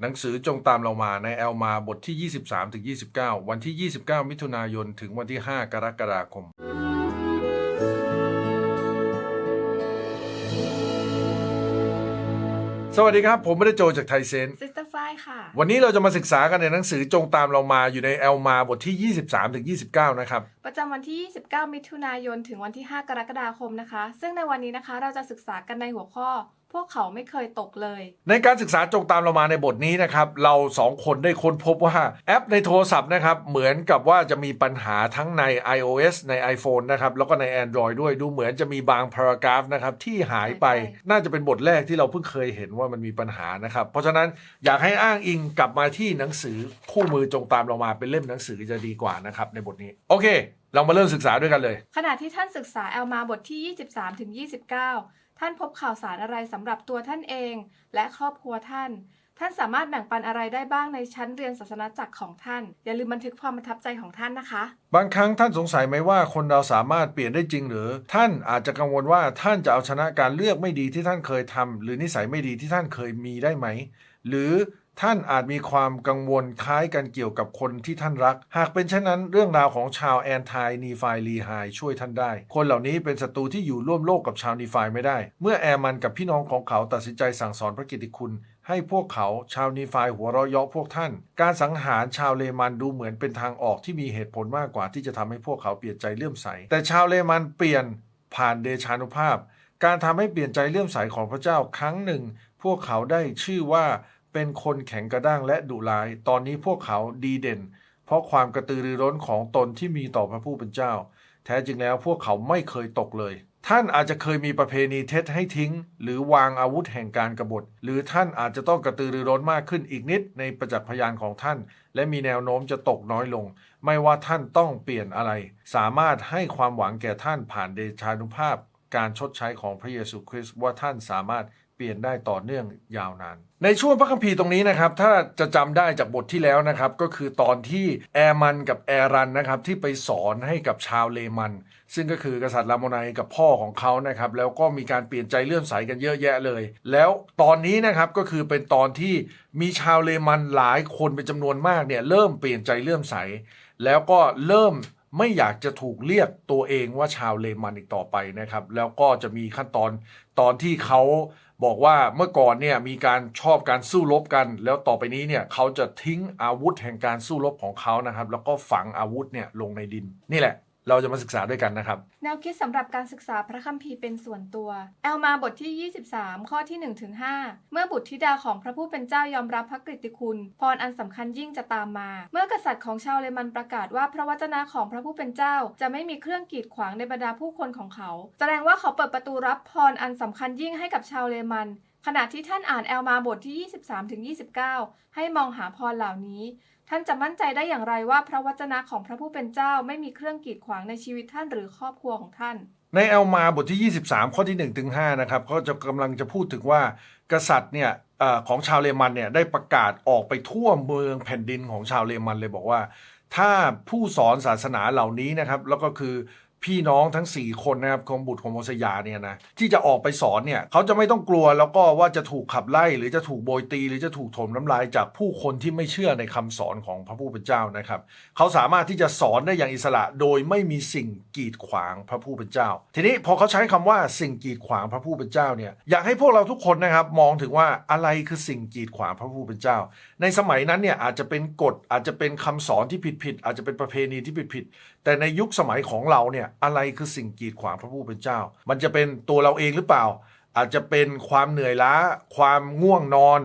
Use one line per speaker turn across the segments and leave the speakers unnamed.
หนังสือจงตามเรามาในแอลมาบทที่ 23ถึง29 วันที่ 29 มิถุนายน ถึงวันที่ 5 กรกฎาคม สวัสดีครับ ผมไม่ได้โจจากไทยเซน
ซิสเตอร์ไฟค่ะ
วันนี้เราจะมาศึกษากันในหนังสือจงตามเรามาอยู่ในแอลมาบทที่ 23ถึง29 นะครับ
ประจำวันที่ 29 มิถุนายน ถึงวันที่ 5 กรกฎาคมนะคะ ซึ่งในวันนี้นะคะเราจะศึกษากันในหัวข้อ พวกเขาไม่เคยตกเลย
ในการศึกษาจงตามเรามาในบทนี้นะครับ เราสองคนได้ค้นพบว่าแอปในโทรศัพท์นะครับ เหมือนกับว่าจะมีปัญหาทั้งใน iOS ใน iPhone นะครับ แล้วก็ใน Android ด้วยดูเหมือนจะมีบาง paragraph นะครับที่หายไป
หายไป
น่าจะเป็นบทแรกที่เราเพิ่งเคยเห็นว่ามันมีปัญหานะครับ เพราะฉะนั้นอยากให้อ้างอิงกลับมาที่หนังสือคู่มือจงตามเรามาเป็นเล่มหนังสือจะดีกว่านะครับในบทนี้โอเค เรามาเริ่มศึกษาด้วยกันเลย
ขณะที่ท่านศึกษาแอลมาบทที่ 23ถึง29 ท่านพบข่าวสารอะไรสำหรับตัวท่านเอง และครอบครัวท่าน ท่านสามารถแบ่งปันอะไรได้บ้างในชั้นเรียนศาสนาจักรของท่าน อย่าลืมบันทึกความประทับใจของท่านนะคะ
บางครั้งท่านสงสัยไหมว่าคนเราสามารถเปลี่ยนได้จริงหรือ ท่านอาจจะกังวลว่าท่านจะเอาชนะการเลือกไม่ดีที่ท่านเคยทำหรือนิสัยไม่ดีที่ท่านเคยมีได้ไหม หรือ ท่านอาจมีความกังวลคล้ายกันเกี่ยวกับคนที่ท่านรัก หากเป็นเช่นนั้นเรื่องราวของชาวแอนทายนีไฟลีไฮช่วยท่านได้ คนเหล่านี้เป็นศัตรูที่อยู่ร่วมโลกกับชาวนีไฟไม่ได้ เมื่อแอร์มันกับพี่น้องของเขาตัดสินใจสั่งสอนพระกิติคุณ ให้พวกเขาชาวนีไฟหัวเราะเยาะพวกท่าน การสังหารชาวเลมันดูเหมือนเป็นทางออกที่มีเหตุผลมากกว่าที่จะทำให้พวกเขาเปลี่ยนใจเลื่อมใส แต่ชาวเลมันเปลี่ยนผ่านเดชานุภาพ การทำให้เปลี่ยนใจเลื่อมใสของพระเจ้าครั้งหนึ่ง พวกเขาได้ชื่อว่า เป็นคนแข็งกระด้างและดุร้าย ตอนนี้พวกเขาดีเด่น เพราะความกระตือรือร้นของตนที่มีต่อพระผู้เป็นเจ้า แท้จริงแล้วพวกเขาไม่เคยตกเลย ท่านอาจจะเคยมีประเพณีเท็จให้ทิ้ง หรือวางอาวุธแห่งการกบฏ หรือท่านอาจจะต้องกระตือรือร้นมากขึ้นอีกนิดในประจักษ์พยานของท่าน และมีแนวโน้มจะตกน้อยลง ไม่ว่าท่านต้องเปลี่ยนอะไร สามารถให้ความหวังแก่ท่านผ่านเดชานุภาพ การชดใช้ของพระเยซูคริสต์ว่าท่านสามารถ เปลี่ยนได้ต่อเนื่องยาวนาน ในช่วงพระคัมภีร์ตรงนี้นะครับ ถ้าจะจำได้จากบทที่แล้วนะครับ ก็คือตอนที่แอร์มันกับแอรันนะครับ ที่ไปสอนให้กับชาวเลมัน ซึ่งก็คือกษัตริย์ลาโมไนกับพ่อของเขานะครับ แล้วก็มีการเปลี่ยนใจเลื่อมใสกันเยอะแยะเลย แล้วตอนนี้นะครับก็คือเป็นตอนที่มีชาวเลมันหลายคนเป็นจำนวนมากเนี่ยเริ่มเปลี่ยนใจเลื่อมใส แล้วก็เริ่มไม่อยากจะถูกเรียกตัวเองว่าชาวเลมันอีกต่อไปนะครับ แล้วก็จะมีขั้นตอนตอนที่เขา บอกว่าเมื่อก่อนเนี่ยมีการชอบการสู้รบกัน แล้วต่อไปนี้เนี่ยเขาจะทิ้งอาวุธแห่งการสู้รบของเขานะครับ แล้วก็ฝังอาวุธเนี่ยลงในดินนี่แหละ เราจะมาศึกษาด้วยกันนะครับ
แนวคิดสำหรับการศึกษาพระคัมภีร์เป็นส่วนตัว แอลมาบทที่ 23 ข้อที่1ถึง5เมื่อบุตรธิดาของพระผู้เป็นเจ้ายอมรับพระกฤติคุณ พรอันสำคัญยิ่งจะตามมา เมื่อกษัตริย์ของชาวเลมันประกาศว่าพระวจนะของพระผู้เป็นเจ้า จะไม่มีเครื่องกีดขวางในบรรดาผู้คนของเขา แสดงว่าเขาเปิดประตูรับพรอันสำคัญยิ่งให้กับชาวเลมันขณะที่ท่านอ่านแอลมาบทที่ 23ถึง29 ให้มองหาพรเหล่านี้ ท่านจะมั่นใจได้อย่างไรว่าพระวจนะของพระผู้เป็นเจ้าไม่มีเครื่องกีดขวางในชีวิตท่านหรือครอบครัวของท่าน
ในเอลมาบทที่ 23 ข้อที่1ถึง5นะครับก็จะกำลังจะพูดถึงว่ากษัตริย์เนี่ยอของชาวเลมันเนี่ยได้ประกาศออกไปทั่วเมืองแผ่นดินของชาวเลมันเลยบอกว่า ถ้าผู้สอนศาสนาเหล่านี้นะครับแล้วก็คือ พี่น้องทั้ง 4 คนนะครับของบุตรของโมสยาเนี่ยนะที่จะออกไปสอนเนี่ยเขาจะไม่ต้องกลัวแล้วก็ว่าจะถูกขับไล่หรือจะถูกโบยตี หรือจะถูกถมน้ำลายจากผู้คนที่ไม่เชื่อในคำสอนของพระผู้เป็นเจ้านะครับเขาสามารถที่จะสอนได้อย่างอิสระโดยไม่มีสิ่งกีดขวางพระผู้เป็นเจ้า ทีนี้พอเขาใช้คำว่าสิ่งกีดขวางพระผู้เป็นเจ้าเนี่ยอยากให้พวกเราทุกคนนะครับมองถึงว่าอะไรคือสิ่งกีดขวางพระผู้เป็นเจ้า ในสมัยนั้นเนี่ยอาจจะเป็นกฎอาจจะเป็นคำสอนที่ผิดๆอาจจะเป็นประเพณีที่ผิด แต่ในยุคสมัยของเราเนี่ยอะไรคือสิ่งกีดขวางพระผู้เป็นเจ้า มันจะเป็นตัวเราเองหรือเปล่า อาจจะเป็นความเหนื่อยล้า ความง่วงนอน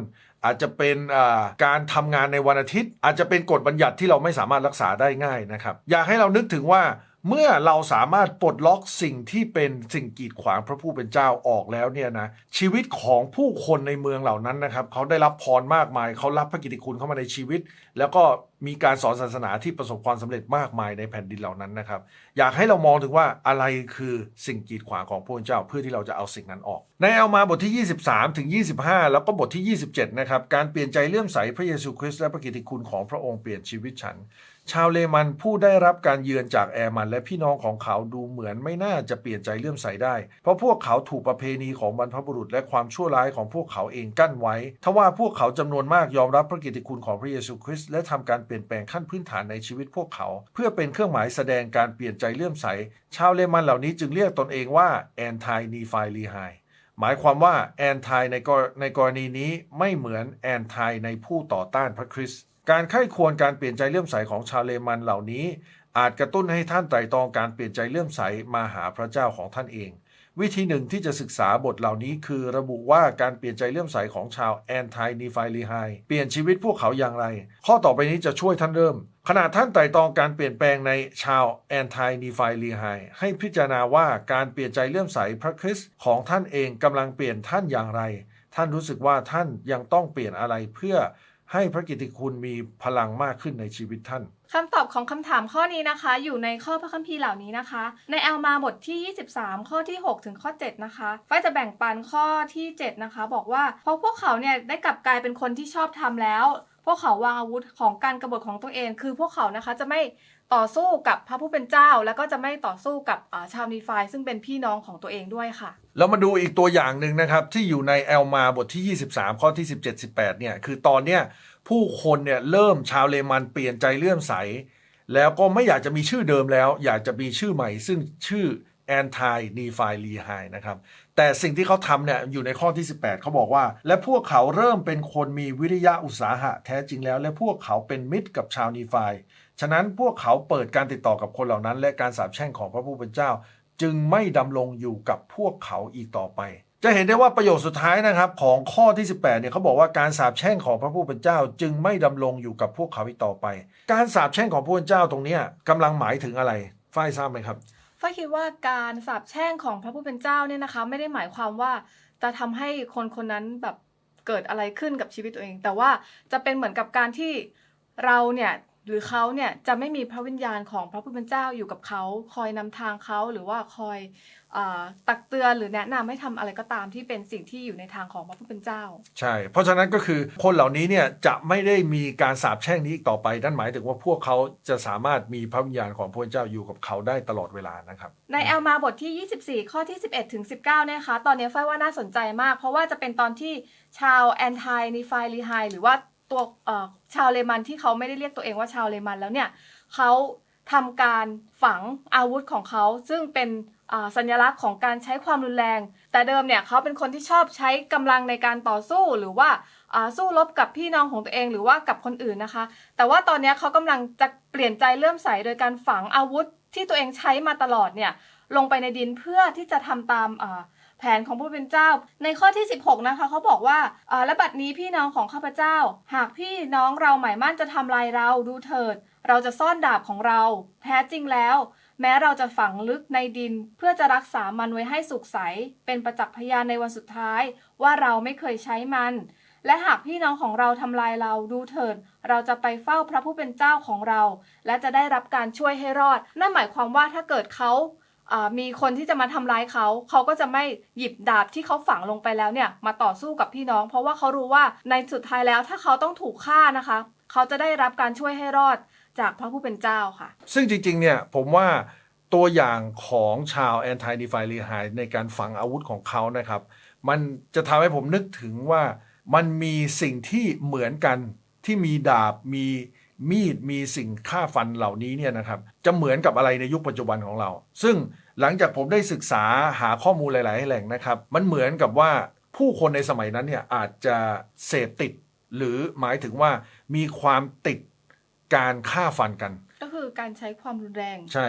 อาจจะเป็นอ่าการทำงานในวันอาทิตย์ อาจจะเป็นกฎบัญญัติที่เราไม่สามารถรักษาได้ง่ายนะครับ อยากให้เรานึกถึงว่าเมื่อเราสามารถปลดล็อกสิ่งที่เป็นสิ่งกีดขวางพระผู้เป็นเจ้าออกแล้วเนี่ยนะชีวิตของผู้คนในเมืองเหล่านั้นนะครับเขาได้รับพรมากมาย เขารับพระกิตติคุณเข้ามาในชีวิต แล้วก็มีการสอนศาสนาที่ประสบความสำเร็จมากมายในแผ่นดินเหล่านั้นนะครับ อยากให้เรามองถึงว่าอะไรคือสิ่งกีดขวางของพระเจ้าเพื่อที่เราจะเอาสิ่งนั้นออก ในเอามาบทที่ 23ถึง25 แล้วก็บทที่ 27 นะครับ การเปลี่ยนใจเลื่อมใสพระเยซูคริสต์และพระกิตติคุณของพระองค์เปลี่ยนชีวิตฉัน ชาวเลมันผู้ได้รับการเยือนจากแอร์มันและพี่น้องของเขาดูเหมือนไม่น่าจะเปลี่ยนใจเลื่อมใสได้ เพราะพวกเขาถูกประเพณีของบรรพบุรุษ และความชั่วร้ายของพวกเขาเองกั้นไว้ ทว่าพวกเขาจำนวนมากยอมรับพระกิตติคุณของพระเยซูคริสต์และทำการเปลี่ยนแปลงขั้นพื้นฐานในชีวิตพวกเขา เพื่อเป็นเครื่องหมายแสดงการเปลี่ยนใจเลื่อมใส ชาวเลมันเหล่านี้จึงเรียกตนเองว่าแอนทายนีไฟลีไฮหมายความว่าแอนทายในกรในกรณีนี้ไม่เหมือนแอนทายในผู้ต่อต้านพระคริสต์การไข้ควรการเปลี่ยนใจเลื่อมใสของชาวเลมันเหล่านี้ อาจกระตุ้นให้ท่านไตร่ตรองการเปลี่ยนใจเลื่อมใสมาหาพระเจ้าของท่านเอง วิธีหนึ่งที่จะศึกษาบทเหล่านี้คือระบุว่าการเปลี่ยนใจเลื่อมใสของชาวแอนทายนีไฟลีไฮเปลี่ยนชีวิตพวกเขาอย่างไร ข้อต่อไปนี้จะช่วยท่านเริ่ม ขณะท่านไต่ตองการเปลี่ยนแปลงในชาวแอนทายนีไฟลีไฮให้พิจารณาว่าการเปลี่ยนใจเลื่อมใสพระคริสต์ของท่านเองกำลังเปลี่ยนท่านอย่างไร ท่านรู้สึกว่าท่านยังต้องเปลี่ยนอะไรเพื่อให้พระกิตติคุณมีพลังมากขึ้นในชีวิตท่าน
คำตอบของคำถามข้อนี้นะคะ อยู่ในข้อพระคัมภีร์เหล่านี้นะคะ ในแอลมาบทที่ 23 ข้อที่ 6 ถึงข้อ 7 นะคะฝ้ายจะแบ่งปันข้อที่ 7 นะคะ บอกว่าเพราะพวกเขาเนี่ยได้กลับกลายเป็นคนที่ชอบทำแล้ว พวกเขาวางอาวุธของการกบฏของตัวเอง คือพวกเขานะคะจะไม่ ต่อสู้กับพระผู้เป็นเจ้า แล้วก็จะไม่ต่อสู้กับชาวนีฟายซึ่งเป็นพี่น้องของตัวเองด้วยค่ะ
เรามาดูอีกตัวอย่างหนึ่งนะครับ ที่อยู่ในแอลมาบทที่ 23 ข้อที่ 17 18เนี่ยคือตอนเนี้ยผู้คนเนี่ยเริ่มชาวเลมันเปลี่ยนใจเลื่อมใส แล้วก็ไม่อยากจะมีชื่อเดิมแล้ว อยากจะมีชื่อใหม่ ซึ่งชื่อ anti n e p h i l e h i นะครับ แต่สิ่งที่เขาทำเนี่ยอยู่ในข้อที่ 18 เขาบอกว่า และพวกเขาเริ่มเป็นคนมีวิริยะอุตสาหะแท้จริงแล้ว และพวกเขาเป็นมิตรกับชาวนีฟาย ฉะนั้นพวกเขาเปิดการติดต่อกับคนเหล่านั้น และการสาปแช่งของพระผู้เป็นเจ้า จึงไม่ดำรงอยู่กับพวกเขาอีกต่อไป จะเห็นได้ว่าประโยคสุดท้ายนะครับของข้อที่ 18เนี่ยเขาบอกว่าการสาปแช่งของพระผู้เป็นเจ้า จึงไม่ดำรงอยู่กับพวกเขาอีกต่อไป การสาปแช่งของพระผู้เป็นเจ้าตรงนี้ยกำลังหมายถึงอะไรฝ้ายทราบไหมครับ
ฝ้ายคิดว่าการสาปแช่งของพระผู้เป็นเจ้าเนี่ยนะคะ ไม่ได้หมายความว่าจะทำให้คนคนนั้นแบบเกิดอะไรขึ้นกับชีวิตตัวเอง แต่ว่าจะเป็นเหมือนกับการที่เราเนี่ย หรือเขาเนี่ยจะไม่มีพระวิญญาณของพระผู้เป็นเจ้าอยู่กับเขาคอยนำทางเขาหรือว่าคอยอาตักเตือนหรือแนะนำให้ทำอะไรก็ตามที่เป็นสิ่งที่อยู่ในทางของพระผู้เป็นเจ้า
ใช่ เพราะฉะนั้นก็คือคนเหล่านี้เนี่ยจะไม่ได้มีการสาปแช่งนี้อีกต่อไปนั่นหมายถึงว่าพวกเขาจะสามารถมีพระวิญญาณของพระเจ้าอยู่กับเขาได้ตลอดเวลานะครับ
ในแอลมาบทที่ 24 ข้อที่ 11ถึง19เนี่ยนะคะตอนนี้ฝ้ายว่าน่าสนใจมาก เพราะว่าจะเป็นตอนที่ชาวแอนไทนิฟายลีไฮหรือว่า ตัวชาวเลมันที่เขาไม่ได้เรียกตัวเองว่าชาวเลมันแล้วเนี่ยเขาทำการฝังอาวุธของเขา ซึ่งเป็นสัญลักษณ์ของการใช้ความรุนแรง แต่เดิมเนี่ยเขาเป็นคนที่ชอบใช้กำลังในการต่อสู้หรือว่าสู้รบกับพี่น้องของตัวเองหรือว่ากับคนอื่นนะคะ แต่ว่าตอนนี้เขากำลังจะเปลี่ยนใจเริ่มใส่โดยการฝังอาวุธที่ตัวเองใช้มาตลอดเนี่ยลงไปในดินเพื่อที่จะทำตามอ แผนของผู้เป็นเจ้า ในข้อที่ 16 นะคะเขาบอกว่าและบัดนี้พี่น้องของข้าพเจ้า หากพี่น้องเราหมายมั่นจะทำลายเราดูเถิด เราจะซ่อนดาบของเรา แท้จริงแล้ว แม้เราจะฝังลึกในดิน เพื่อจะรักษามันไว้ให้สุขใส เป็นประจักษ์พยานในวันสุดท้าย ว่าเราไม่เคยใช้มัน และหากพี่น้องของเราทำลายเราดูเถิด เราจะไปเฝ้าพระผู้เป็นเจ้าของเรา และจะได้รับการช่วยให้รอด นั่นหมายความว่าถ้าเกิดเขา มีคนที่จะมาทำร้ายเขาเขาก็จะไม่หยิบดาบที่เขาฝังลงไปแล้วเนี่ยมาต่อสู้กับพี่น้อง เพราะว่าเขารู้ว่าในสุดท้ายแล้วถ้าเขาต้องถูกฆ่านะคะ เขาจะได้รับการช่วยให้รอดจากพระผู้เป็นเจ้าค่ะ
ซึ่งจริงๆเนี่ยผมว่าตัวอย่างของชาวแอนตี้ดีไฟลีไฮในการฝังอาวุธของเขานะครับ มันจะทำให้ผมนึกถึงว่ามันมีสิ่งที่เหมือนกันที่มีดาบมีมีดมีสิ่งฆ่าฟันเหล่านี้เนี่ยนะครับ จะเหมือนกับอะไรในยุคปัจจุบันของเรา ซึ่ง หลังจากผมได้ศึกษาหาข้อมูลหลาย ๆ แหล่งนะครับ มันเหมือนกับว่าผู้คนในสมัยนั้นเนี่ยอาจจะเสพติด หรือหมายถึงว่ามีความติดการฆ่าฟันกัน
ก็คือการใช้ความรุนแรง
ใช่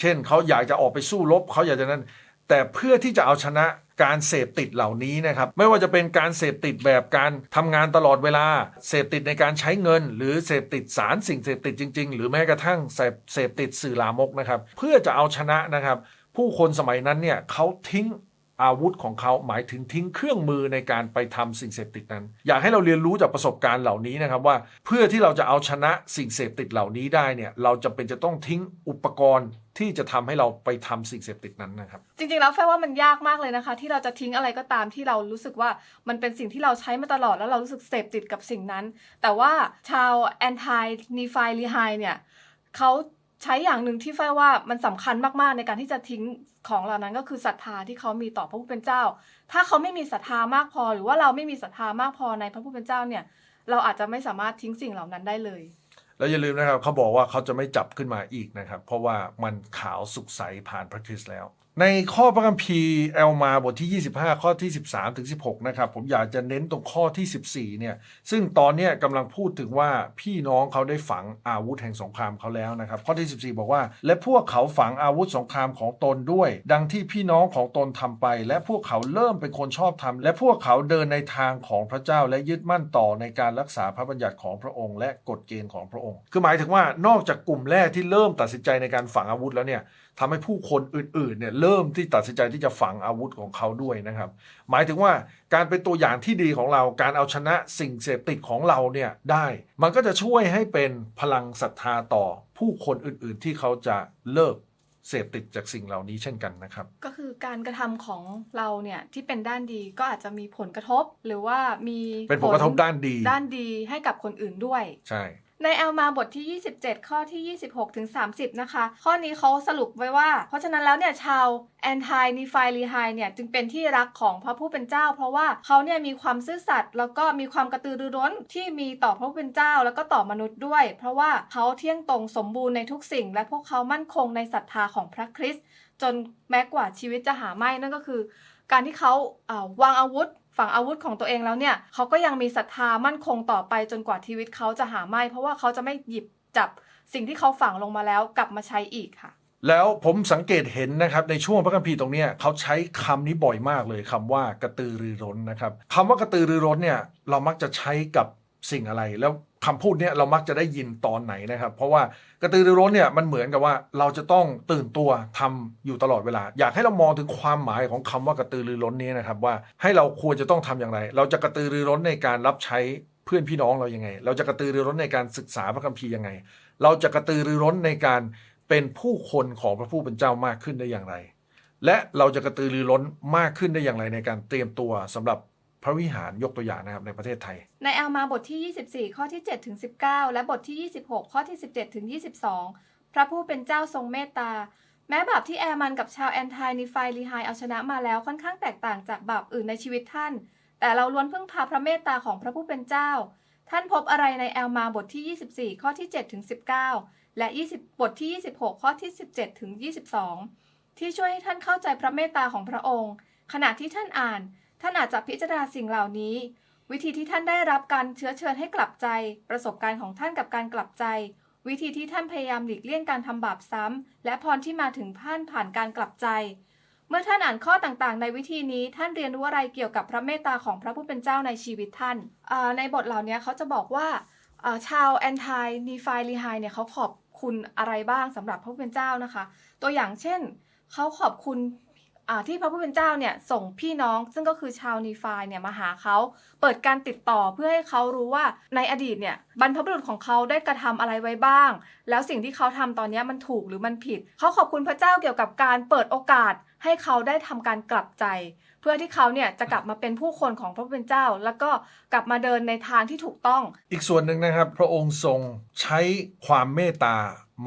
เช่นเขาอยากจะออกไปสู้รบเขาอยากจะนั้น แต่เพื่อที่จะเอาชนะการเสพติดเหล่านี้นะครับ ไม่ว่าจะเป็นการเสพติดแบบการทำงานตลอดเวลา เสพติดในการใช้เงิน หรือเสพติดสารสิ่งเสพติดจริง ๆ หรือแม้กระทั่งเสพเสพติดสื่อลามกนะครับ เพื่อจะเอาชนะนะครับ ผู้คนสมัยนั้นเนี่ยเขาทิ้งอาวุธของเขาหมายถึงทิ้งเครื่องมือในการไปทำสิ่งเสพติดนั้น อยากให้เราเรียนรู้จากประสบการณ์เหล่านี้นะครับว่า เพื่อที่เราจะเอาชนะสิ่งเสพติดเหล่านี้ได้เนี่ยเราจะเป็นจะต้องทิ้งอุปกรณ์ที่จะทำให้เราไปทำสิ่งเสพติดนั้นนะครับ
จริงๆแล้วแฟว่ามันยากมากเลยนะคะ ที่เราจะทิ้งอะไรก็ตามที่เรารู้สึกว่ามันเป็นสิ่งที่เราใช้มาตลอดแล้วเรารู้สึกเสพติดกับสิ่งนั้น แต่ว่าชาวแอนตี้นีไฟลีไฮเนี่ยเขา ใช้อย่างหนึ่งที่ไฟว่ามันสำคัญมากๆในการที่จะทิ้งของเหล่านั้นก็คือศรัทธาที่เขามีต่อพระผู้เป็นเจ้า ถ้าเขาไม่มีศรัทธามากพอ หรือว่าเราไม่มีศรัทธามากพอในพระผู้เป็นเจ้าเนี่ย เราอาจจะไม่สามารถทิ้งสิ่งเหล่านั้นได้เลย
แล้วอย่าลืมนะครับเขาบอกว่าเขาจะไม่จับขึ้นมาอีกนะครับ เพราะว่ามันขาวสุกใสผ่านพระคริสต์แล้ว ในข้อพระคัมภีร์เอลมาบทที่ 25 ข้อที่ 13ถึง16 นะครับ ผมอยากจะเน้นตรงข้อที่ 14 เนี่ย ซึ่งตอนนี้กำลังพูดถึงว่าพี่น้องเขาได้ฝังอาวุธแห่งสงครามเขาแล้วนะครับ ข้อที่ 14 บอกว่า และพวกเขาฝังอาวุธสงครามของตนด้วย ดังที่พี่น้องของตนทำไป และพวกเขาเริ่มเป็นคนชอบธรรมและพวกเขาเดินในทางของพระเจ้าและยึดมั่นต่อในการรักษาพระบัญญัติของพระองค์ และกฎเกณฑ์ของพระองค์ คือหมายถึงว่านอกจากกลุ่มแรกที่เริ่มตัดสินใจในการฝังอาวุธแล้วเนี่ย ทำให้ผู้คนอื่นๆเนี่ยเริ่มที่ตัดสินใจที่จะฝังอาวุธของเขาด้วยนะครับ หมายถึงว่าการเป็นตัวอย่างที่ดีของเราการเอาชนะสิ่งเสพติดของเราเนี่ยได้ มันก็จะช่วยให้เป็นพลังศรัทธาต่อผู้คนอื่นๆที่เขาจะเลิกเสพติดจากสิ่งเหล่านี้เช่นกันนะครับ
ก็คือการกระทำของเราเนี่ยที่เป็นด้านดีก็อาจจะมีผลกระทบ หรือว่ามี
เป็นผลกระทบด้านดี
ด้านดีให้กับคนอื่นด้วย
ใช่
ในแอลมาบทที่ 27 ข้อที่ 26 ถึง 30 นะคะ ข้อนี้เขาสรุปไว้ว่า เพราะฉะนั้นแล้วเนี่ยชาวแอนตี้นิฟายลีไฮเนี่ยจึงเป็นที่รักของพระผู้เป็นเจ้า เพราะว่าเขาเนี่ยมีความซื่อสัตย์แล้วก็มีความกระตือรือร้นที่มีต่อพระผู้เป็นเจ้า แล้วก็ต่อมนุษย์ด้วย เพราะว่าเขาเที่ยงตรงสมบูรณ์ในทุกสิ่ง และพวกเขามั่นคงในศรัทธาของพระคริสต์จนแม้กว่าชีวิตจะหาไม่นั่นก็คือ การที่เขาเอ่อวางอาวุธ ฝังอาวุธของตัวเองแล้วเนี่ยเขาก็ยังมีศรัทธามั่นคงต่อไปจนกว่าชีวิตเขาจะหาไม่ เพราะว่าเขาจะไม่หยิบจับสิ่งที่เขาฝังลงมาแล้วกลับมาใช้อีกค่ะ
แล้วผมสังเกตเห็นนะครับในช่วงพระคัมภีร์ตรงนี้เขาใช้คำนี้บ่อยมากเลยคำว่ากระตือรือร้นนะครับคำว่ากระตือรือร้นเนี่ยเรามักจะใช้กับสิ่งอะไรแล้ว คำพูดเนี้ยเรามักจะได้ยินตอนไหนนะครับ เพราะว่ากระตือรือร้นเนี่ยมันเหมือนกับว่าเราจะต้องตื่นตัวทำอยู่ตลอดเวลา อยากให้เรามองถึงความหมายของคำว่ากระตือรือร้นนี้นะครับว่าให้เราควรจะต้องทำอย่างไร เราจะกระตือรือร้นในการรับใช้เพื่อนพี่น้องเรายังไง เราจะกระตือรือร้นในการศึกษาพระคัมภีร์ยังไง เราจะกระตือรือร้นในการเป็นผู้คนของพระผู้เป็นเจ้ามากขึ้นได้อย่างไร และเราจะกระตือรือร้นมากขึ้นได้อย่างไรในการเตรียมตัวสำหรับ พระวิหารยกตัวอย่างนะครับในประเทศไทย
ในแอลมาบทที่ 24 ข้อที่7ถึง19 และบทที่ 26 ข้อที่ 17ถึง22 พระผู้เป็นเจ้าทรงเมตตา แม้บาปที่แอร์มันกับชาวแอนทายนิฟายลีไฮเอาชนะมาแล้วค่อนข้างแตกต่างจากบาปอื่นในชีวิตท่าน แต่เราล้วนพึ่งพาพระเมตตาของพระผู้เป็นเจ้า ท่านพบอะไรในแอลมาบทที่ 24 ข้อที่7ถึง19 และ 20 บทที่ 26 ข้อที่ 17ถึง22 ที่ช่วยให้ท่านเข้าใจพระเมตตาของพระองค์ ขณะที่ท่านอ่าน ท่านอาจจะพิจารณาสิ่งเหล่านี้ วิธีที่ท่านได้รับการเชื้อเชิญให้กลับใจ ประสบการณ์ของท่านกับการกลับใจ วิธีที่ท่านพยายามหลีกเลี่ยงการทำบาปซ้ำ และพรที่มาถึงท่านผ่านการกลับใจ เมื่อท่านอ่านข้อต่างๆ ในวิธีนี้ท่านเรียนรู้อะไรเกี่ยวกับพระเมตตาของพระผู้เป็นเจ้าในชีวิตท่าน ในบทเหล่านี้เขาจะบอกว่าชาวแอนตี้นีฟายลีไฮเนี่ยเขาขอบคุณอะไรบ้างสำหรับพระผู้เป็นเจ้านะคะ ตัวอย่างเช่น เขาขอบคุณ ที่พระผู้เป็นเจ้าเนี่ยส่งพี่น้องซึ่งก็คือชาวนีฟายเนี่ยมาหาเขาเปิดการติดต่อเพื่อให้เขารู้ว่าในอดีตเนี่ยบรรพบุรุษของเขาได้กระทำอะไรไว้บ้าง แล้วสิ่งที่เขาทำตอนนี้มันถูกหรือมันผิด เขาขอบคุณพระเจ้าเกี่ยวกับการเปิดโอกาสให้เขาได้ทำการกลับใจ เพื่อที่เขาเนี่ยจะกลับมาเป็นผู้คนของพระผู้เป็นเจ้า แล้วก็กลับมาเดินในทางที่ถูกต้อง
อีกส่วนหนึ่งนะครับ พระองค์ทรงใช้ความเมตตา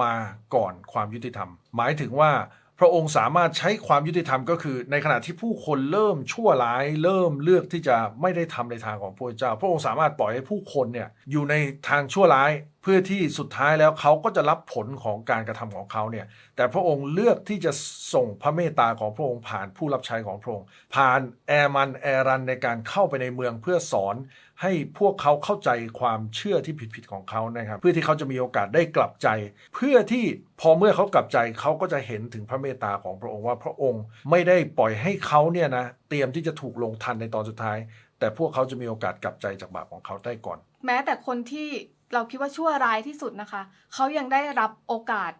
มาก่อนความยุติธรรม หมายถึงว่า พระองค์สามารถใช้ความยุติธรรมก็คือ ในขณะที่ผู้คนเริ่มชั่วร้าย เริ่มเลือกที่จะไม่ได้ทำในทางของพระเจ้า พระองค์สามารถปล่อยให้ผู้คนเนี่ยอยู่ในทางชั่วร้าย พื่อที่สุดท้ายแล้วเขาก็จะรับผลของการกระทำของเขาเนี่ยแต่พระองค์เลือกที่จะส่งพระเมตตาของพระองค์ผ่านผู้รับใช้ของพระองค์ผ่านแอร์มันแอรันในการเข้าไปในเมืองเพื่อสอนให้พวกเขาเข้าใจความเชื่อที่ผิดๆของเขานะครับ เพื่อที่เขาจะมีโอกาสได้กลับใจ เพื่อที่พอเมื่อเขากลับใจเขาก็จะเห็นถึงพระเมตตาของพระองค์ว่าพระองค์ไม่ได้ปล่อยให้เขาเนี่ยนะเตรียมที่จะถูกลงทันในตอนสุดท้าย แต่พวกเขาจะมีโอกาสกลับใจจากบาปของเขาได้ก่อน
แม้แต่คนที่ เราคิดว่าชั่วร้ายที่สุดนะคะ เขายังได้รับโอกาส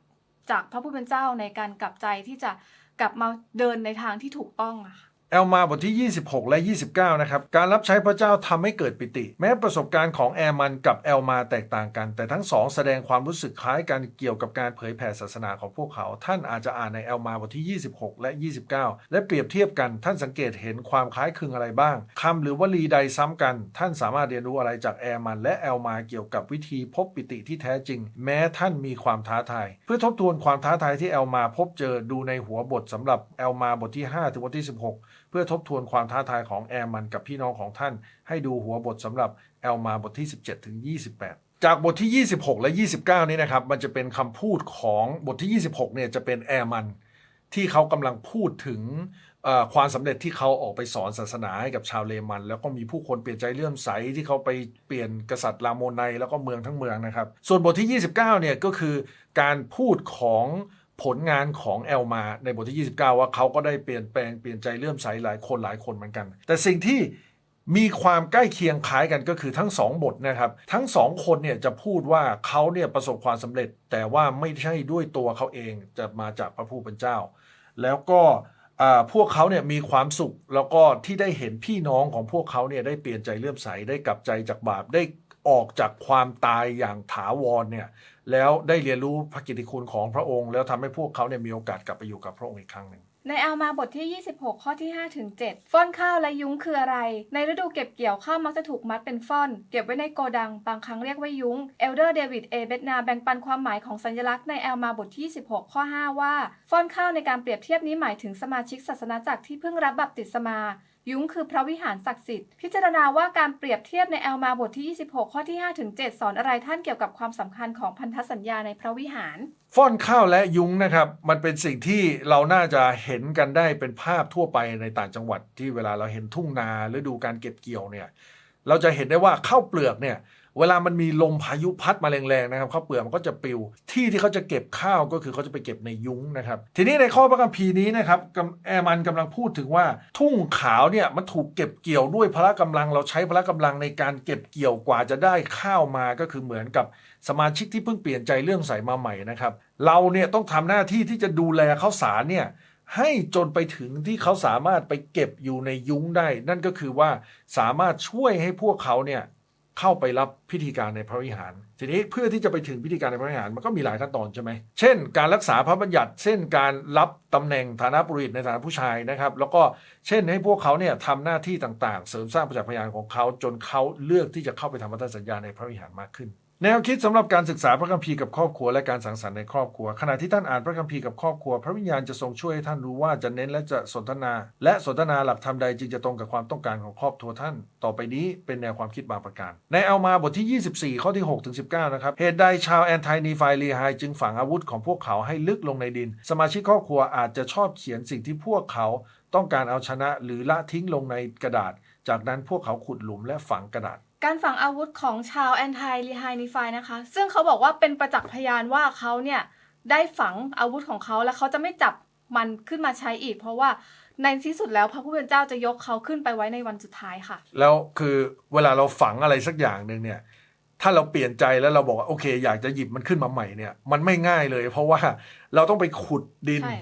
จากพระผู้เป็นเจ้าในการกลับใจที่จะกลับมาเดินในทางที่ถูกต้องอะค่ะ
แอลมาบทที่ 26 และ 29 นะครับ การรับใช้พระเจ้าทำให้เกิดปิติ แม้ประสบการณ์ของแอร์มันกับแอลมาแตกต่างกัน แต่ทั้งสองแสดงความรู้สึกคล้ายกันเกี่ยวกับการเผยแผ่ศาสนาของพวกเขา ท่านอาจจะอ่านในแอลมาบทที่ 26 และ 29 และเปรียบเทียบกัน ท่านสังเกตเห็นความคล้ายคลึงอะไรบ้างคำหรือวลีใดซ้ำกัน ท่านสามารถเรียนรู้อะไรจากแอร์มันและแอลมาเกี่ยวกับวิธีพบปิติที่แท้จริง แม้ท่านมีความท้าทาย เพื่อทบทวนความท้าทายที่แอลมาพบเจอดูในหัวบทสำหรับแอลมาบทที่5ถึงบทที่ 16 พื่อทบทวนความท้าทายของแอร์มันกับพี่น้องของท่าน ให้ดูหัวบทสำหรับแอลมาบทที่ 17 ถึง 28 จากบทที่ 26 และ 29 นี้นะครับ มันจะเป็นคำพูดของบทที่ 26 เนี่ยจะเป็นแอร์มันที่เขากำลังพูดถึงความสำเร็จที่เขาออกไปสอนศาสนาให้กับชาวเลมัน แล้วก็มีผู้คนเปลี่ยนใจเลื่อมใสที่เขาไปเปลี่ยนกษัตริย์ลาโมไนแล้วก็เมืองทั้งเมืองนะครับ ส่วนบทที่ 29เนี่ยก็คือการพูดของ ผลงานของแอลมาในบทที่ 29 ว่าเขาก็ได้เปลี่ยนแปลงเปลี่ยนใจเลื่อมใสหลายคนหลายคนเหมือนกัน แต่สิ่งที่มีความใกล้เคียงคล้ายกันก็คือทั้งสองบทนะครับ ทั้งสองคนเนี่ยจะพูดว่าเขาเนี่ยประสบความสำเร็จ แต่ว่าไม่ใช่ด้วยตัวเขาเองจะมาจากพระผู้เป็นเจ้า แล้วก็อ่าพวกเขาเนี่ยมีความสุขแล้วก็ที่ได้เห็นพี่น้องของพวกเขาเนี่ยได้เปลี่ยนใจเลื่อมใสได้กลับใจจากบาปได้ ออกจากความตายอย่างถาวรเนี่ยแล้วได้เรียนรู้พระกิตติคุณของพระองค์ แล้วทำให้พวกเขาเนี่ยมีโอกาสกลับไปอยู่กับพระองค์อีกครั้งหนึ่ง
ในแอลมาบทที่ 26 ข้อที่5ถึง7ฟ่อนข้าวและยุ้งคืออะไร ในฤดูเก็บเกี่ยวข้าวมักจะถูกมัดเป็นฟ่อน เก็บไว้ในโกดัง บางครั้งเรียกว่ายุ้ง เอลเดอร์เดวิด เอเบตนาแบ่งปันความหมายของสัญลักษณ์ในแอลมาบทที่16ข้อ 5 ว่า ฟ่อนข้าวในการเปรียบเทียบนี้หมายถึงสมาชิกศาสนาจักรที่เพิ่งรับบัพติศมา ยุ้งคือพระวิหารศักดิ์สิทธิ์ พิจารณาว่าการเปรียบเทียบในแอลมาบทที่ 26 ข้อที่5ถึง7สอนอะไรท่านเกี่ยวกับความสำคัญของพันธสัญญาในพระวิหาร
ฟ้อนข้าวและยุ้งนะครับมันเป็นสิ่งที่เราน่าจะเห็นกันได้เป็นภาพทั่วไปในต่างจังหวัดที่เวลาเราเห็นทุ่งนาหรือดูการเก็บเกี่ยวเนี่ยเราจะเห็นได้ว่าข้าวเปลือกเนี่ย เวลามันมีลมพายุพัดมาแรงๆนะครับข้าวเปลือกมันก็จะปลิว ที่ที่เขาจะเก็บข้าวก็คือเขาจะไปเก็บในยุ้งนะครับ ทีนี้ในข้อพระคัมภีร์นี้นะครับแอมันกำลังพูดถึงว่า ทุ่งขาวเนี่ยมันถูกเก็บเกี่ยวด้วยพละกำลัง เราใช้พละกำลังในการเก็บเกี่ยวกว่าจะได้ข้าวมาก็คือเหมือนกับสมาชิกที่เพิ่งเปลี่ยนใจเรื่องใส่มาใหม่นะครับ เราเนี่ยต้องทำหน้าที่ที่จะดูแลข้าวสารเนี่ยให้จนไปถึงที่เขาสามารถไปเก็บอยู่ในยุ้งได้ นั่นก็คือว่าสามารถช่วยให้พวกเขาเนี่ย เข้าไปรับพิธีการในพระวิหาร ทีนี้เพื่อที่จะไปถึงพิธีการในพระวิหารมันก็มีหลายขั้นตอนใช่ไหมเช่น การรักษาพระบัญญัติ เช่นการรับตำแหน่งฐานะปุรหิตในฐานะผู้ชายนะครับ แล้วก็เช่นให้พวกเขาเนี่ยทำหน้าที่ต่างๆ เสริมสร้างประจักษ์พยานของเขาจนเขาเลือกที่จะเข้าไปทำพันธสัญญาในพระวิหารมากขึ้น แนวคิดสำหรับการศึกษาพระคัมภีร์กับครอบครัวและการสังสรรค์ในครอบครัว ขณะที่ท่านอ่านพระคัมภีร์กับครอบครัว พระวิญญาณจะทรงช่วยให้ท่านรู้ว่าจะเน้นและจะสนทนา และสนทนาหลักธรรมใดจึงจะตรงกับความต้องการของครอบครัวท่าน ต่อไปนี้เป็นแนวความคิดบางประการ ในเอามาบทที่ 24 ข้อที่6ถึง19 นะครับ เหตุใดชาวแอนไทนีไฟลีไฮจึงฝังอาวุธของพวกเขาให้ลึกลงในดิน สมาชิกครอบครัวอาจจะชอบเขียนสิ่งที่พวกเขาต้องการเอาชนะ หรือละทิ้งลงในกระดาษ จากนั้นพวกเขาขุดหลุมและฝังกระดาษ
การฝังอาวุธของชาวแอนไทรีไฮนิฟายนะคะ ซึ่งเขาบอกว่าเป็นประจักษ์พยานว่าเขาเนี่ยได้ฝังอาวุธของเขาและเขาจะไม่จับมันขึ้นมาใช้อีก เพราะว่าในที่สุดแล้วพระผู้เป็นเจ้าจะยกเขาขึ้นไปไว้ในวันสุดท้ายค่ะ
แล้วคือเวลาเราฝังอะไรสักอย่างหนึ่งเนี่ย ถ้าเราเปลี่ยนใจแล้วเราบอกว่าโอเค อยากจะหยิบมันขึ้นมาใหม่เนี่ย มันไม่ง่ายเลย เพราะว่าเราต้องไปขุดดิน
ใช่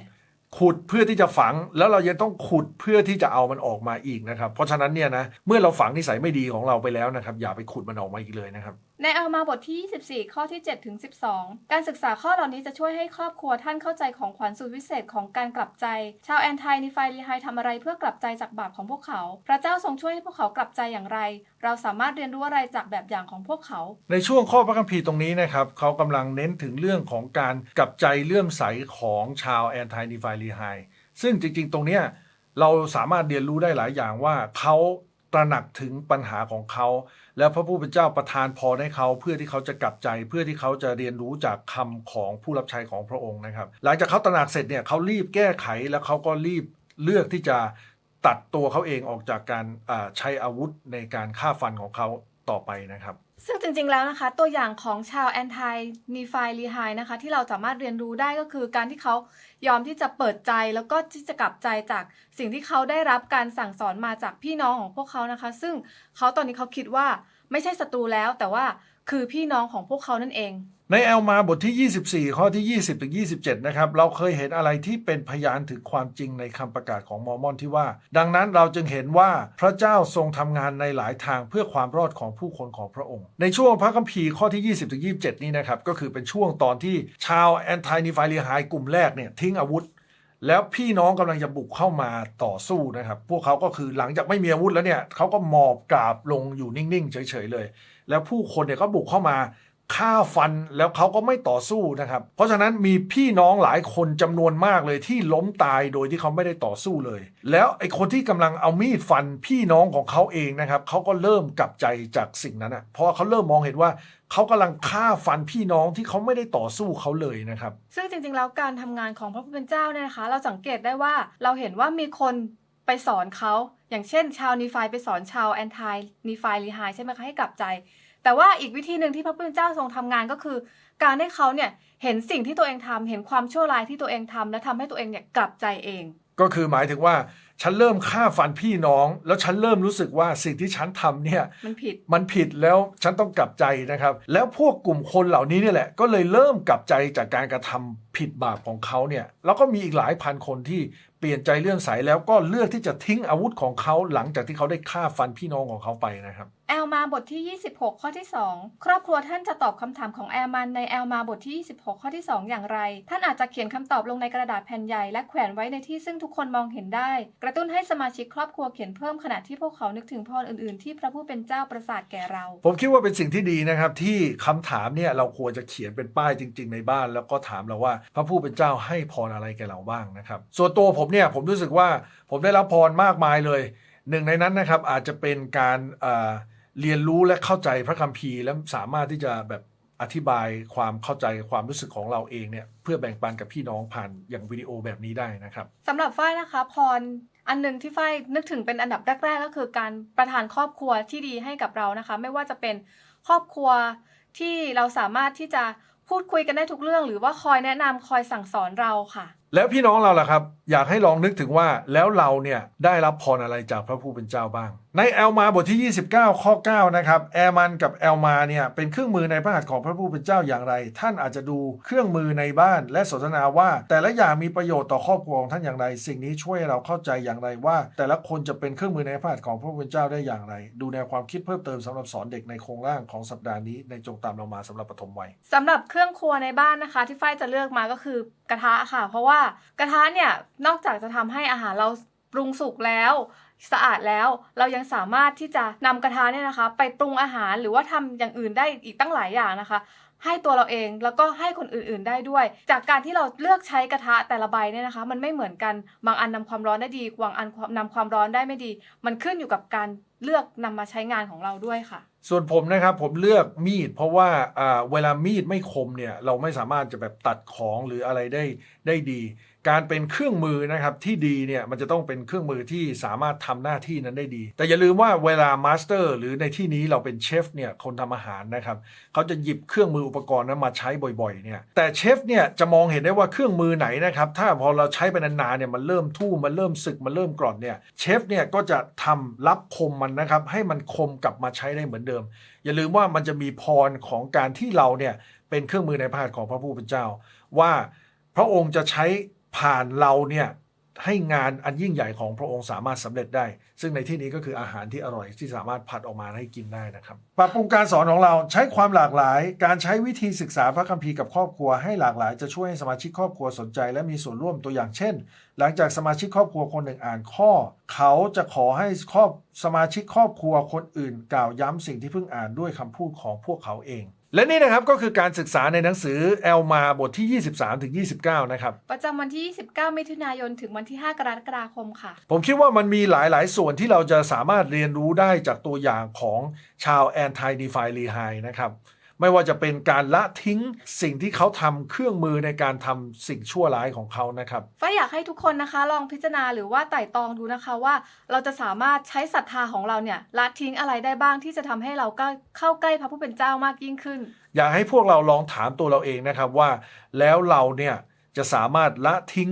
ขุดเพื่อที่จะฝังแล้วเรายังต้องขุดเพื่อที่จะเอามันออกมาอีกนะครับ เพราะฉะนั้นเนี่ยนะเมื่อเราฝังนิสัยไม่ดีของเราไปแล้วนะครับ อย่าไปขุดมันออกมาอีกเลยนะครับ
ในเอามาบทที่ 24 ข้อที่ 7 ถึง 12 การศึกษาข้อเหล่านี้จะช่วยให้ครอบครัวท่านเข้าใจของขวัญสุดวิเศษของการกลับใจ ชาวแอนไทนิฟายรีไฮทำอะไรเพื่อกลับใจจากบาปของพวกเขา พระเจ้าทรงช่วยให้พวกเขากลับใจอย่างไร เราสามารถเรียนรู้อะไรจากแบบอย่างของพวกเขา
ในช่วงข้อพระคัมภีร์ตรงนี้นะครับเขากำลังเน้นถึงเรื่องของการกลับใจเลื่อมใสของชาวแอนไทนีไฟลีไฮซึ่งจริงๆ ตรงเนี้ยเราสามารถเรียนรู้ได้หลายอย่างว่าเขา ตระหนักถึงปัญหาของเขา แล้วพระผู้เป็นเจ้าประทานพรให้เขา เพื่อที่เขาจะกลับใจ เพื่อที่เขาจะเรียนรู้จากคำของผู้รับใช้ของพระองค์นะครับ หลังจากเขาตระหนักเสร็จเนี่ยเขารีบแก้ไขแล้วเขาก็รีบเลือกที่จะตัดตัวเขาเองออกจากการใช้อาวุธในการฆ่าฟันของเขาต่อไปนะครับ
ซึ่งจริงๆ แล้วนะคะ ตัวอย่างของชาวแอนทายนีไฟลีไฮนะคะ ที่เราสามารถเรียนรู้ได้ก็คือการที่เขายอมที่จะเปิดใจแล้วก็ที่จะกลับใจจากสิ่งที่เขาได้รับการสั่งสอนมาจากพี่น้องของพวกเขานะคะ ซึ่งเขาตอนนี้เขาคิดว่าไม่ใช่ศัตรูแล้ว แต่ว่าคือพี่น้องของพวกเขานั่นเอง
ในในแอลมาบทที่ 24 ข้อที่ 20ถึง27 นะครับ เราเคยเห็นอะไรที่เป็นพยานถึงความจริงในคำประกาศของมอร์มอนที่ว่า ดังนั้นเราจึงเห็นว่าพระเจ้าทรงทำงานในหลายทางเพื่อความรอดของผู้คนของพระองค์ ในช่วงพระคัมภีร์ข้อที่ 20ถึง27 นี้นะครับ ก็คือเป็นช่วงตอนที่ชาวแอนตินิฟายลีไฮกลุ่มแรกเนี่ยทิ้งอาวุธแล้วพี่น้องกำลังจะบุกเข้ามาต่อสู้นะครับ พวกเขาก็คือหลังจากไม่มีอาวุธแล้วเนี่ยเขาก็หมอบกราบลงอยู่นิ่ง ๆ เฉย ๆ เลย แล้วผู้คนเนี่ยก็บุกเข้ามา ฆ่าฟันแล้วเขาก็ไม่ต่อสู้นะครับ เพราะฉะนั้นมีพี่น้องหลายคนจำนวนมากเลยที่ล้มตายโดยที่เขาไม่ได้ต่อสู้เลย แล้วไอ้คนที่กำลังเอามีดฟันพี่น้องของเขาเองนะครับเขาก็เริ่มกลับใจจากสิ่งนั้นอะเพราะเขาเริ่มมองเห็นว่าเขากำลังฆ่าฟันพี่น้องที่เขาไม่ได้ต่อสู้เขาเลยนะครับ
ซึ่งจริงๆแล้วการทำงานของพระผู้เป็นเจ้าเนี่ยนะคะ เราสังเกตได้ว่าเราเห็นว่ามีคนไปสอนเขาอย่างเช่น ชาวนีฟายไปสอนชาวแอนทายนีฟายรีไฮใช่ไหมคะให้กลับใจ แต่ว่าอีกวิธีหนึ่งที่พระผู้เป็นเจ้าทรงทำงานก็คือ การให้เขาเนี่ยเห็นสิ่งที่ตัวเองทำเห็นความชั่วร้ายที่ตัวเองทำและทำให้ตัวเองเนี่ยกลับใจเอง
ก็คือหมายถึงว่าฉันเริ่มฆ่าฟันพี่น้อง แล้วฉันเริ่มรู้สึกว่าสิ่งที่ฉันทำเนี่ย
มันผิด
มันผิดแล้วฉันต้องกลับใจนะครับ แล้วพวกกลุ่มคนเหล่านี้เนี่ยแหละก็เลยเริ่มกลับใจจากการกระทำผิดบาปของเขาเนี่ยแล้วก็มีอีกหลายพันคนที่เปลี่ยนใจเลื่อนใสแล้วก็เลือกที่จะทิ้งอาวุธของเขาหลังจากที่เขาได้ฆ่าฟันพี่น้องของเขาไปนะครับ
แอลมาบทที่ 26 ข้อที่ 2 ครอบครัวท่านจะตอบคำถามของแอลมันในแอลมาบทที่ 26 ข้อที่ 2 อย่างไร ท่านอาจจะเขียนคำตอบลงในกระดาษแผ่นใหญ่และแขวนไว้ในที่ซึ่งทุกคนมองเห็นได้ กระตุ้นให้สมาชิกครอบครัวเขียนเพิ่มขณะที่พวกเขานึกถึงพรอื่น ๆ ที่พระผู้เป็นเจ้าประสาทแก่เรา
ผมคิดว่าเป็นสิ่งที่ดีนะครับที่คำถามเนี่ยเราควรจะเขียนเป็นป้ายจริง ๆ ในบ้าน แล้วก็ถามเราว่า พระผู้เป็นเจ้าให้พรอะไรแก่เราบ้างนะครับ ส่วนตัวผมเนี่ยผมรู้สึกว่าผมได้รับพรมากมายเลย หนึ่งในนั้นนะครับอาจจะเป็นการอ่อ เรียนรู้และเข้าใจพระคัมภีร์ และสามารถที่จะแบบอธิบายความเข้าใจความรู้สึกของเราเองเนี่ยเพื่อแบ่งปันกับพี่น้องผ่านอย่างวิดีโอแบบนี้ได้นะครับ
สำหรับฝ้ายนะคะ พรอันหนึ่งที่ฝ้ายนึกถึงเป็นอันดับแรกๆก็คือการประทานครอบครัวที่ดีให้กับเรานะคะ ไม่ว่าจะเป็นครอบครัวที่เราสามารถที่จะพูดคุยกันได้ทุกเรื่อง หรือว่าคอยแนะนำคอยสั่งสอนเราค่ะ
แล้วพี่น้องเราล่ะครับ อยากให้ลองนึกถึงว่าแล้วเราเนี่ยได้รับพรอะไรจากพระผู้เป็นเจ้าบ้าง ในแอลมาบทที่ 29 ข้อ 9 นะครับ แอลมันกับแอลมาเนี่ยเป็นเครื่องมือในพระหัตถ์ของพระผู้เป็นเจ้าอย่างไร ท่านอาจจะดูเครื่องมือในบ้าน และสนทนาว่า แต่ละอย่างมีประโยชน์ต่อครอบครัวของท่านอย่างไร สิ่งนี้ช่วยเราเข้าใจอย่างไรว่า แต่ละคนจะเป็นเครื่องมือในพระหัตถ์ของพระผู้เป็นเจ้าได้อย่างไร ดูแนวความคิดเพิ่มเติมสำหรับสอนเด็กในโครงร่างของสัปดาห์นี้ในจงตามเรามาสำหรับปฐมวัย
สำหรับเครื่องครัวในบ้านนะคะ ที่ฝ้ายจะเลือกมาก็คือกระทะค่ะ เพราะว่ากระทะเนี่ยนอกจากจะทำให้อาหารเราปรุงสุกแล้ว สะอาดแล้ว เรายังสามารถที่จะนำกระทะเนี่ยนะคะ ไปปรุงอาหารหรือว่าทำอย่างอื่นได้อีกตั้งหลายอย่างนะคะ ให้ตัวเราเองแล้วก็ให้คนอื่นๆได้ด้วย จากการที่เราเลือกใช้กระทะแต่ละใบเนี่ยนะคะ มันไม่เหมือนกันบางอันนำความร้อนได้ดีบางอันนำความร้อนได้ไม่ดี มันขึ้นอยู่กับการเลือกนำมาใช้งานของเราด้วยค่ะ
ส่วนผมนะครับผมเลือกมีด เพราะว่าเวลามีดไม่คมเนี่ยเราไม่สามารถจะแบบตัดของหรืออะไรได้ได้ดี การเป็นเครื่องมือนะครับที่ดีเนี่ยมันจะต้องเป็นเครื่องมือที่สามารถทำหน้าที่นั้นได้ดี แต่อย่าลืมว่าเวลามาสเตอร์หรือในที่นี้เราเป็นเชฟเนี่ยคนทำอาหารนะครับเขาจะหยิบเครื่องมืออุปกรณ์นั้นมาใช้บ่อยๆเนี่ยแต่เชฟเนี่ยจะมองเห็นได้ว่าเครื่องมือไหนนะครับถ้าพอเราใช้ไปนานๆเนี่ยมันเริ่มทู่มันเริ่มสึกมันเริ่มกร่อนเนี่ยเชฟเนี่ยก็จะทำรับคมมันนะครับให้มันคมกลับมาใช้ได้เหมือนเดิม อย่าลืมว่ามันจะมีพรของการที่เราเนี่ยเป็นเครื่องมือในพระหัตถ์ของพระผู้เป็นเจ้า ว่าพระองค์จะใช้ ผ่านเราเนี่ยให้งานอันยิ่งใหญ่ของพระองค์สามารถสำเร็จได้ ซึ่งในที่นี้ก็คืออาหารที่อร่อยที่สามารถผัดออกมาให้กินได้นะครับ ปรับปรุงการสอนของเราใช้ความหลากหลาย การใช้วิธีศึกษาพระคัมภีร์กับครอบครัวให้หลากหลายจะช่วยให้สมาชิกครอบครัวสนใจ และมีส่วนร่วมตัวอย่างเช่น หลังจากสมาชิกครอบครัวคนหนึ่งอ่านข้อ เขาจะขอให้ครอบสมาชิกครอบครัวคนอื่น กล่าวย้ำสิ่งที่เพิ่งอ่านด้วยคำพูดของพวกเขาเอง และนี่นะครับก็คือการศึกษาในหนังสือแอลมาบทที่ 23ถึง29 นะครับ
ประจำวันที่ 29 มิถุนายนถึงวันที่ 5 กรกฎาคมค่ะ
ผมคิดว่ามันมีหลายๆ ส่วนที่เราจะสามารถเรียนรู้ได้จากตัวอย่างของชาวแอนตี้ดีฟายรีไฮนะครับ ไม่ว่าจะเป็นการละทิ้งสิ่งที่เขาทำเครื่องมือในการทำสิ่งชั่วร้ายของเขานะครับ
ฝ้ายอยากให้ทุกคนนะคะ ลองพิจารณาหรือว่าไต่ตองดูนะคะว่าเราจะสามารถใช้ศรัทธาของเราเนี่ยละทิ้งอะไรได้บ้างที่จะทำให้เราก็เข้าใกล้พระผู้เป็นเจ้ามากยิ่งขึ้น
อยากให้พวกเราลองถามตัวเราเองนะครับว่า แล้วเราเนี่ยจะสามารถละทิ้ง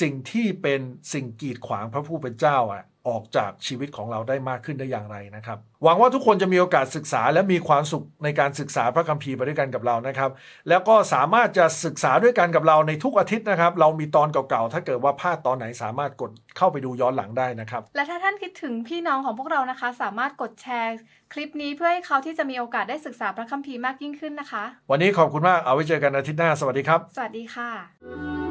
สิ่งที่เป็นสิ่งกีดขวางพระผู้เป็นเจ้าอะ ออกจากชีวิตของเราได้มากขึ้นได้อย่างไรนะครับ หวังว่าทุกคนจะมีโอกาสศึกษาและมีความสุขในการศึกษาพระคัมภีร์ไปด้วยกันกับเรานะครับ แล้วก็สามารถจะศึกษาด้วยกันกับเราในทุกอาทิตย์นะครับ เรามีตอนเก่าๆ ถ้าเกิดว่าพลาดตอนไหนสามารถกดเข้าไปดูย้อนหลังได้นะครับ
และถ้าท่านคิดถึงพี่น้องของพวกเรานะคะ สามารถกดแชร์คลิปนี้เพื่อให้เขาที่จะมีโอกาสได้ศึกษาพระคัมภีร์มากยิ่งขึ้นนะคะ
วันนี้ขอบคุณมากเอาไว้เจอกันอาทิตย์หน้าสวัสดีครับ
สวัสดีค่ะ